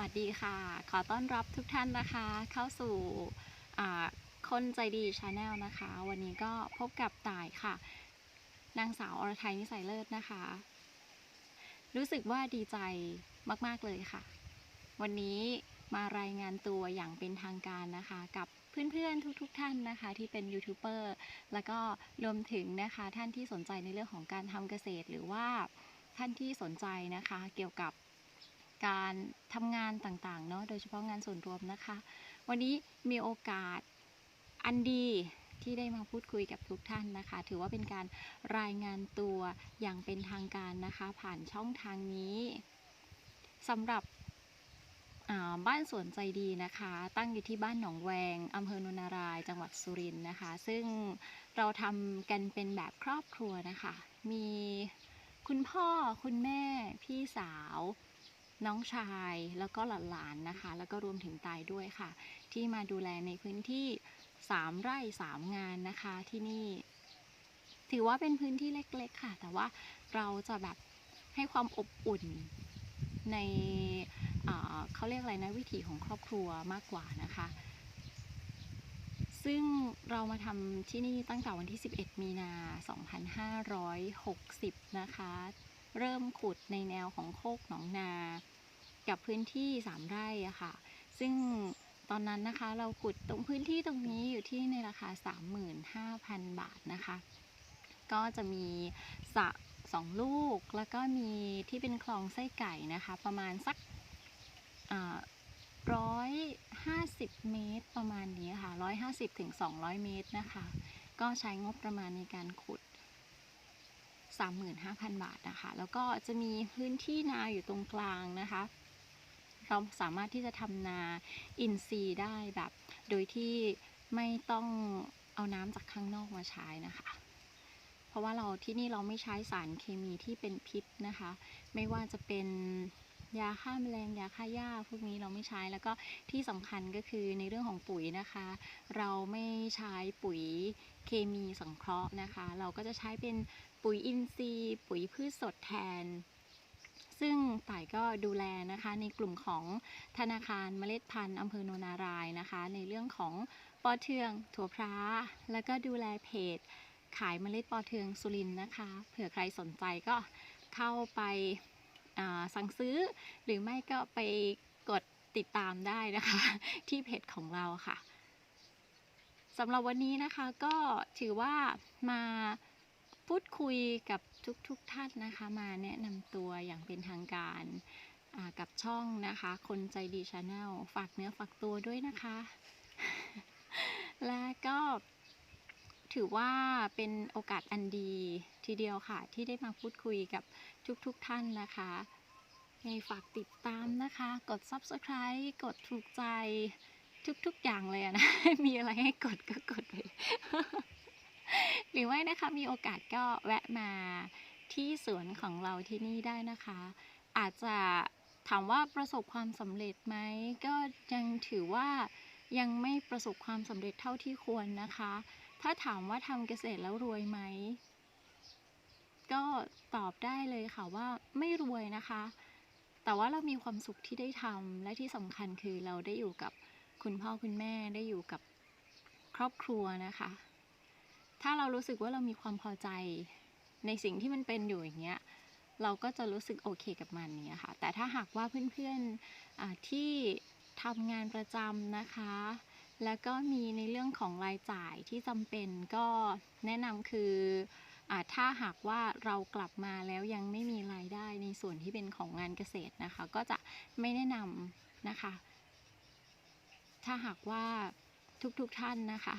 วัสดีค่ะ ขอต้อนรับทุกท่านนะคะ เข้าสู่คนใจดีชาแนลนะคะ วันนี้ก็พบกับต่ายค่ะ นางสาวอรไทยนิสัยเลิศนะคะ รู้สึกว่าดีใจมาก ๆ เลยค่ะ วันนี้มารายงานตัวอย่างเป็นทางการนะคะ กับเพื่อนๆ ทุกๆทท่านนะคะ ที่เป็นยูทูบเบอร์แล้วก็รวมถึงนะคะท่านที่สนใจในเรื่องของการทำเกษตร หรือว่าท่านที่สนใจนะคะ เกี่ยวกับ การทำงานต่างๆเนาะโดยเฉพาะงานส่วนรวมนะคะ วันนี้มีโอกาสอันดีที่ได้มาพูดคุยกับทุกท่านนะคะ ถือว่าเป็นการรายงานตัวอย่างเป็นทางการนะคะ ผ่านช่องทางนี้สำหรับบ้านสวนใจดีนะคะ ตั้งอยู่ที่บ้านหนองแวงอำเภอโนนาราย จังหวัดสุรินทร์นะคะ ซึ่งเราทำกันเป็นแบบครอบครัวนะคะ มีคุณพ่อคุณแม่พี่สาว น้องชายแล้วก็หลานๆนะคะ แล้วก็รวมถึงตายด้วยค่ะ ที่มาดูแลในพื้นที่สามไร่สามงานนะคะที่นี่ ถือว่าเป็นพื้นที่เล็กๆค่ะ แต่ว่าเราจะแบบให้ความอบอุ่นในเขาเรียกอะไรนะวิถีของครอบครัวมากกว่านะคะ ซึ่งเรามาทำที่นี่ตั้งแต่วันที่ 11 มีนา 2560 นะคะ เริ่มขุดในแนวของโคกหนองนา กับพื้นที่ 3 ไร่อะค่ะ ซึ่งตอนนั้นนะคะเราขุดตรงพื้นที่ตรงนี้อยู่ที่ในราคา 35,000 บาทนะคะ ก็จะมีสระสองลูก แล้วก็มีที่เป็นคลองไส้ไก่นะคะ ประมาณสักร้อยห้าสิบเมตรประมาณนี้ค่ะร้อยห้าสิบถึงสองร้อยเมตรนะคะ ก็ใช้งบประมาณในการขุด 35,000 บาทนะคะ แล้วก็จะมีพื้นที่นาอยู่ตรงกลางนะคะ เราสามารถที่จะทำนาอินทรีย์ได้แบบ โดยที่ไม่ต้องเอาน้ำจากข้างนอกมาใช้นะคะ เพราะว่าเราที่นี่เราไม่ใช้สารเคมีที่เป็นพิษนะคะ ไม่ว่าจะเป็นยาฆ่าแมลงยาฆ่าหญ้าพวกนี้เราไม่ใช้แล้วก็ที่สำคัญก็คือในเรื่องของปุ๋ยนะคะ เราไม่ใช้ปุ๋ยเคมีสังเคราะห์นะคะ เราก็จะใช้เป็นปุ๋ยอินทรีย์ ปุ๋ยพืชสดแทน ซึ่งต่ายก็ดูแลนะคะในกลุ่มของธนาคารเมล็ดพันธุ์อำเภอโนนารายนะคะ ในเรื่องของปอเทือง ถั่วพราแล้วก็ดูแลเพจ ขายเมล็ดปอเทืองสุรินนะคะ เผื่อใครสนใจก็เข้าไปาสั่งซื้อ หรือไม่ก็ไปกดติดตามได้นะคะ ที่เพจของเราค่ะสำหรับวันนี้นะคะก็ถือว่ามาพูดคุยกับ ทุกๆทท่านนะคะมาแนะนำตัวอย่างเป็นทางการกับช่องนะคะ คนใจดีชาแนลฝากเนื้อฝากตัวด้วยนะคะ และก็ถือว่าเป็นโอกาสอันดีทีเดียวค่ะ ที่ได้มาพูดคุยกับทุกๆทท่านนะคะยังไงฝากติดตามนะคะ กด subscribe กดถูกใจทุกๆอย่างเลยนะ มีอะไรให้กดก็กดไป หรือไม่นะคะมีโอกาสก็แวะมาที่สวนของเราที่นี่ได้นะคะ อาจจะถามว่าประสบความสำเร็จไหมก็ยังถือว่ายังไม่ประสบความสำเร็จเท่าที่ควรนะคะ ถ้าถามว่าทำเกษตรแล้วรวยไหมก็ตอบได้เลยค่ะว่าไม่รวยนะคะ แต่ว่าเรามีความสุขที่ได้ทำและที่สำคัญคือเราได้อยู่กับคุณพ่อคุณแม่ได้อยู่กับครอบครัวนะคะ ถ้าเรารู้สึกว่าเรามีความพอใจในสิ่งที่มันเป็นอยู่อย่างเงี้ยเราก็จะรู้สึกโอเคกับมันเนี้ยค่ะ แต่ถ้าหากว่าเพื่อนๆที่ทำงานประจำนะคะ แล้วก็มีในเรื่องของรายจ่ายที่จำเป็นก็แนะนำคืออถ้าหากว่าเรากลับมาแล้วยังไม่มีรายได้ในส่วนที่เป็นของงานเกษตรนะคะ ก็จะไม่แนะนำนะคะ ถ้าหากว่าทุกๆทท่านนะคะ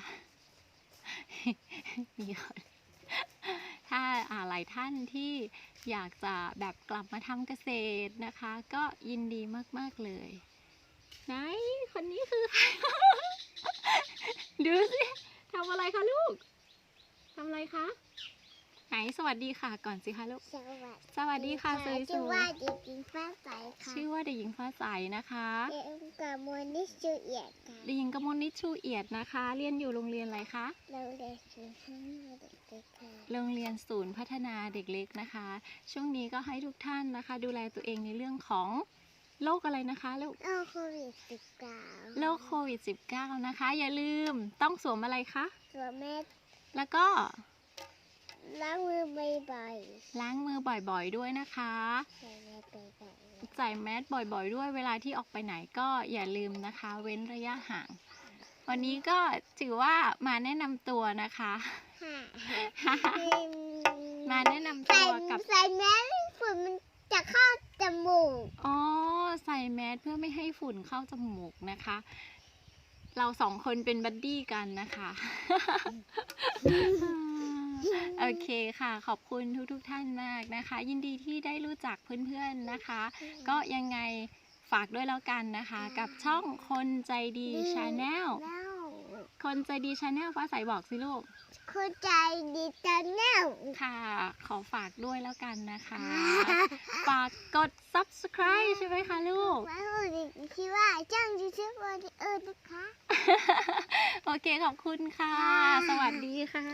ถ้าหลายท่านที่อยากจะแบบกลับมาทำเกษตรนะคะ ก็ยินดีมาก ๆ เลยไหนคนนี้คือใครดูสิทำอะไรคะลูกทำอะไรคะ ไหนสวัสดีค่ะก่อนสิคะลูก สวัสดีสวัสดีค่ะสวยๆชื่อว่าเด็กหญิงฟ้าใสค่ะชื่อว่าเด็กหญิงฟ้าใสนะคะเด็กกับมวลนิชูเอียดค่ะเด็กหญิงกมลนิชชูเอียดนะคะ เรียนอยู่โรงเรียนอะไรคะเราเด็กถึงข้างหน้าเด็กๆค่ะโรงเรียนศูนย์พัฒนาเด็กเล็กนะคะ ช่วงนี้ก็ให้ทุกท่านนะคะ ดูแลตัวเองในเรื่องของโรคอะไรนะคะลูกโรคโควิดสิบเก้าโรคโควิด -19 นะคะ อย่าลืมต้องสวมอะไรคะตัวแม่แล้วก็ ล้างมือบ่อยล้างมือบ่อยๆด้วยนะคะๆใส่แม่บ่อยๆ ใส่แมสบ่อยๆ ด้วย เวลาที่ออกไปไหนก็อย่าลืมนะคะ เว้นระยะห่าง วันนี้ก็ถือว่ามาแนะนำตัวนะคะค่ะมาแนะนำใส่ตัวกับใส่แมสฝุ่นมันจะเข้าจมูก อ๋อ ใส่แมสเพื่อไม่ให้ฝุ่นเข้าจมูกนะคะ เราสองคนเป็นบัดดี้กันนะคะ โอเคค่ะ ขอบคุณทุกๆทท่านมากนะคะ ยินดีที่ได้รู้จักเพื่อนๆนะคะ ก็ยังไงฝากด้วยแล้วกันนะคะ กับช่องคนใจดีชาแนลแล้วคนใจดีชาแนลฟ้าใสบอกสิลูกเข้าใจดีจังแนวค่ะ ขอฝากด้วยแล้วกันนะคะ ฝากกด subscribe ใช่ไหมคะลูกมาพูดอีกทีว่าจ้างยูทูบเบอร์เออนะคะ โอเคขอบคุณค่ะค่ะสวัสดีค่ะ